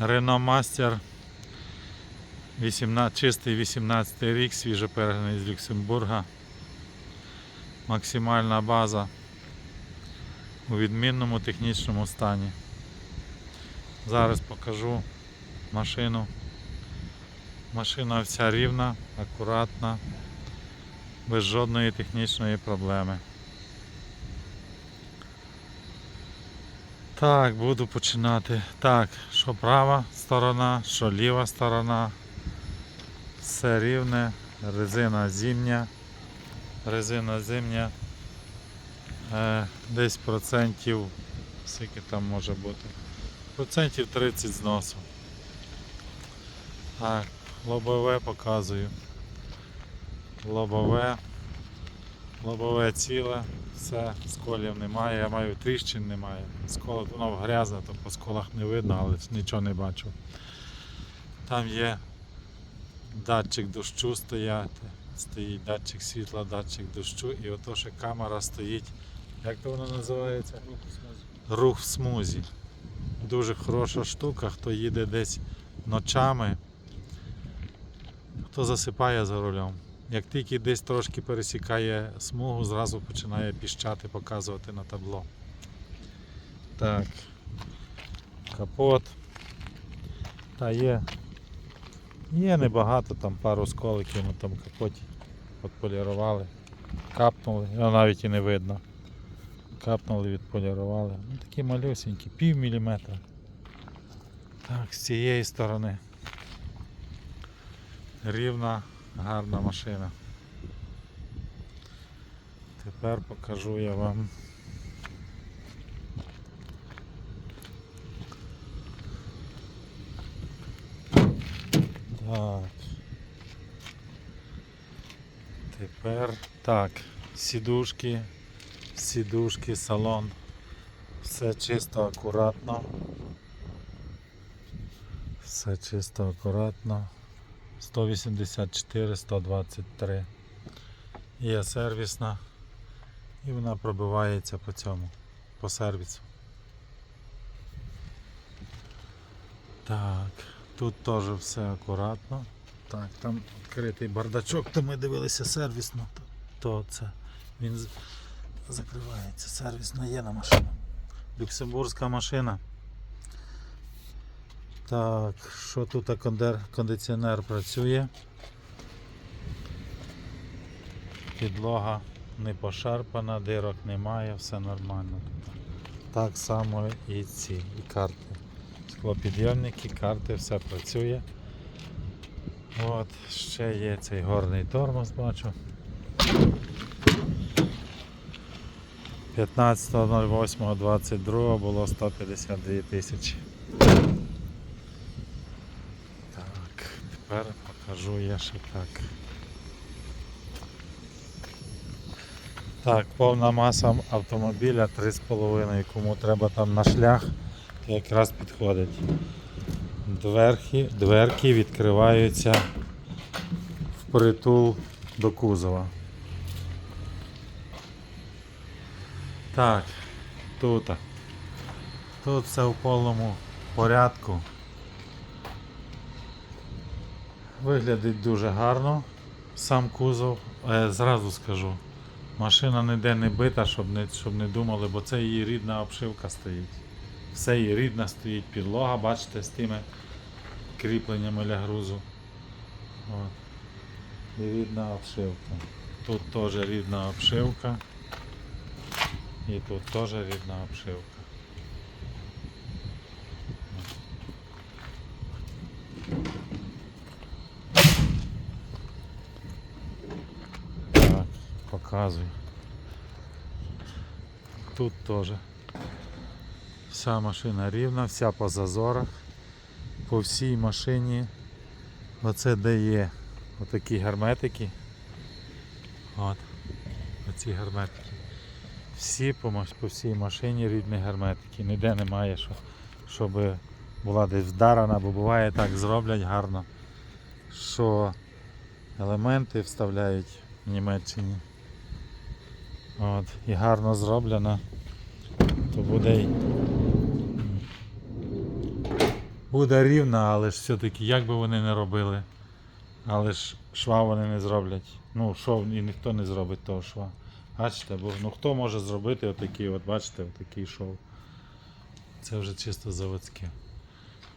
Renault Master 18, чистий 18 рік, свіжопереганий з Люксембурга. Максимальна база у відмінному технічному стані. Зараз покажу машину. Машина вся рівна, акуратна, без жодної технічної проблеми. Так, буду починати. Так, що права сторона, що ліва сторона. Все рівне, резина зимня. Резина зимня. Е, десь процентів, скільки там може бути? Процентів 30 зносу. Так, лобове показую. Лобове. Лобове ціле, все, сколів немає, я маю тріщин немає. Скола воно грязне, то по сколах не видно, але нічого не бачу. Там є датчик дощу стояти, стоїть датчик світла, датчик дощу, і ото ще камера стоїть. Як то воно називається? Рух в смузі. Дуже хороша штука, хто їде десь ночами, хто засипає за рулем. Як тільки десь трошки пересікає смугу, зразу починає піщати, показувати на табло. Так. Капот. Та є. Є небагато, там пару сколиків на тому капоті відполірували. Капнули, його навіть і не видно. Капнули, відполірували. Ну такі малюсенькі, пів міліметра. Так, з цієї сторони. Рівна, гарна машина. Тепер покажу я вам. Так. Тепер так, сідушки, сідушки, салон. Все чисто, акуратно. Все чисто, акуратно. 184, 123. Є сервісна. І вона пробивається по цьому, по сервісу. Так, тут теж все акуратно. Так, там відкритий бардачок, то ми дивилися сервісно, то, то це він закривається. Сервісна є на машину. Люксембурзька машина. Так, що тут кондиціонер працює. Підлога не пошарпана, дирок немає, все нормально. Так само і ці, і карти. Склопідйомники, карти, все працює. От, ще є цей горний тормоз, бачу. 15.08.22 було 152 тисячі. Так, тепер покажу я ще так. Так, повна маса автомобіля 3,5. Кому треба там на шлях, якраз підходить. Дверки, дверки відкриваються впритул до кузова. Так, тут. Тут все в повному порядку. Виглядить дуже гарно. Сам кузов, е, зразу скажу, машина ніде не бита, щоб не, щоб не думали, бо це її рідна обшивка стоїть. Все її рідна стоїть підлога, бачите, з тими кріпленнями для грузу. От. І рідна обшивка. Тут теж рідна обшивка. І тут теж рідна обшивка. Так, показую. Тут теж. Вся машина рівна, вся по зазорах. По всій машині. Оце де є отакі герметики. От. Оці герметики. Всі по, по всій машині рідні герметики. Ніде немає, що, щоб була десь вдарена, бо буває так зроблять гарно, що елементи вставляють в Німеччині. От, і гарно зроблено, то буде буде рівна, але ж все-таки як би вони не робили. Але ж шва вони не зроблять. Ну, шов і ніхто не зробить того шва. Бачите, бо ну хто може зробити отакий, от бачите, отакий шов. Це вже чисто заводське.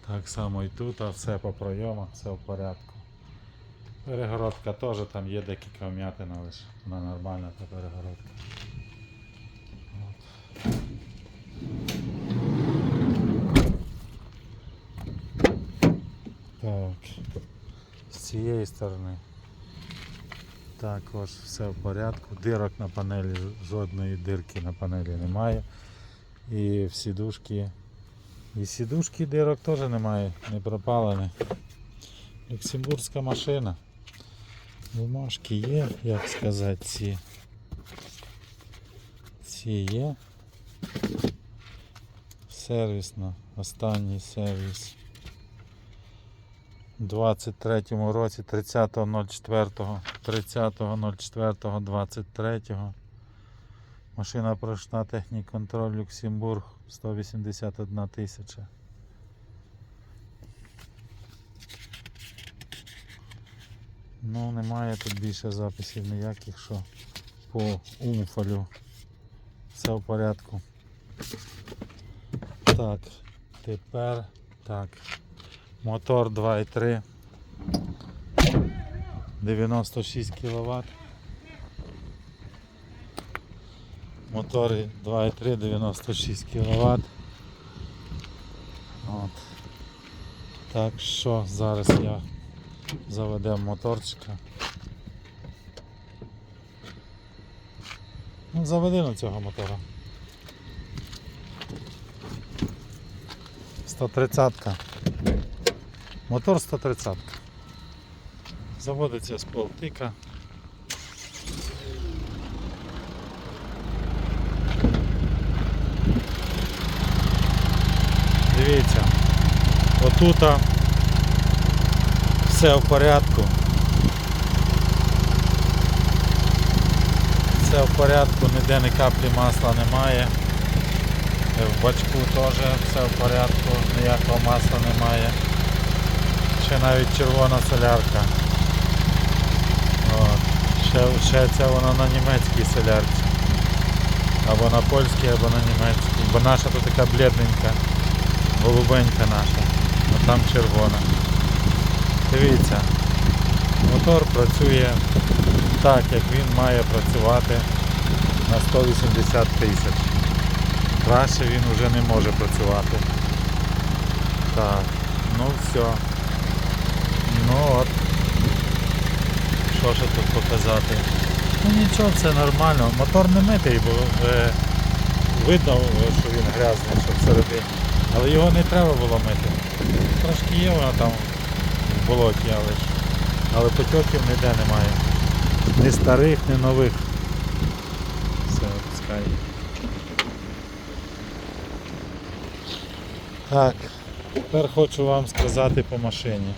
Так само і тут, а все по пройомах, все в порядку. Перегородка теж там є декілька вмятин, але вона нормальна та перегородка. Так, з цієї сторони також все в порядку. Дирок на панелі, жодної дирки на панелі немає. І в сідушки. І сідушки дирок теж немає, не пропалені. Люксембурзька машина. Бумажки є, як сказати, ці. Ці є. Сервісно, останній сервіс. У 23 році 30.04 30.04.23 Машина пройшла технік-контроль Люксембург 181 тисяча. Ну, немає тут більше записів ніяких, що по умфалю. Все в порядку. Так, тепер так. Мотор 2.3. 96 кВт. Мотори 2.3 96 кВт. От. Так що зараз я заведемо моторчика. Ну, заведи на цього мотора. 130-ка. Мотор 130. Заводиться з полтика. Дивіться, отута все в порядку. Все в порядку, ніде ні каплі масла немає. В бачку теж все в порядку, ніякого масла немає. Ще навіть червона солярка. От. Ще, ще це вона на німецькій солярці. Або на польській, або на німецькій. Бо наша тут така бледненька, голубенька наша, а там червона. Дивіться, мотор працює так, як він має працювати на 180 тисяч. Краще він вже не може працювати. Так, ну все. Ну от. Що ще тут показати? Ну нічого, все нормально. Мотор не митий, бо е, видно, що він грязний, що всередині. Але його не треба було мити. Трошки є воно там болоті, але ж. Але потьоків ніде немає. Ні старих, ні нових. Все, пускай. Так, тепер хочу вам сказати по машині.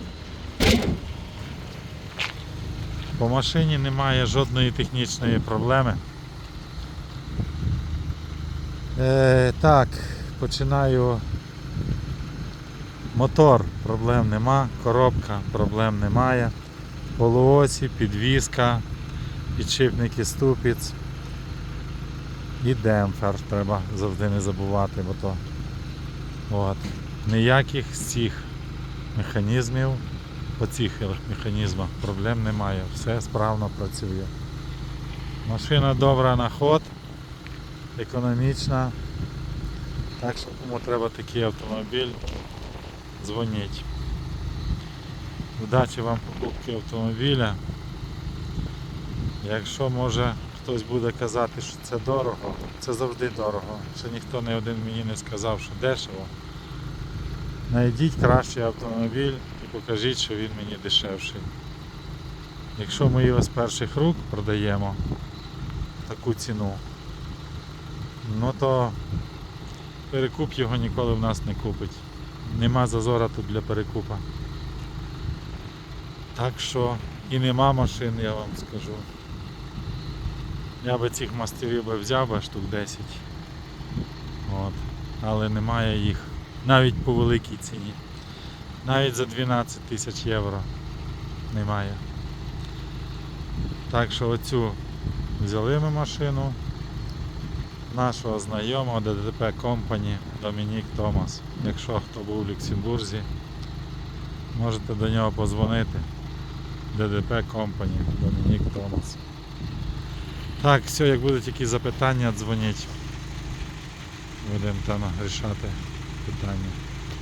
По машині немає жодної технічної проблеми. Е, так, починаю. Мотор проблем нема, коробка проблем немає. Полуосі, підвізка, підшипники ступиць і демпфер треба завжди не забувати, бо то От. Ніяких з цих механізмів, по цих механізмах проблем немає. Все справно працює. Машина добра на ход, економічна. Так що кому треба такий автомобіль, дзвоніть. Удачі вам покупки автомобіля. Якщо може хтось буде казати, що це дорого, це завжди дорого. Ще ніхто не один мені не сказав, що дешево. Найдіть кращий автомобіль і покажіть, що він мені дешевший. Якщо ми його з перших рук продаємо таку ціну, ну то перекуп його ніколи в нас не купить. Нема зазора тут для перекупа. Так що і нема машин, я вам скажу. Я би цих мастерів би взяв би штук 10. От. Але немає їх. Навіть по великій ціні. Навіть за 12 тисяч євро немає. Так що оцю взяли ми машину нашого знайомого ДДП Компані Домінік Томас. Якщо хто був у Люксембурзі, можете до нього позвонити. ДДП Компані Домінік Томас. Так, все, як будуть якісь запитання, дзвоніть. Будемо там рішати питання.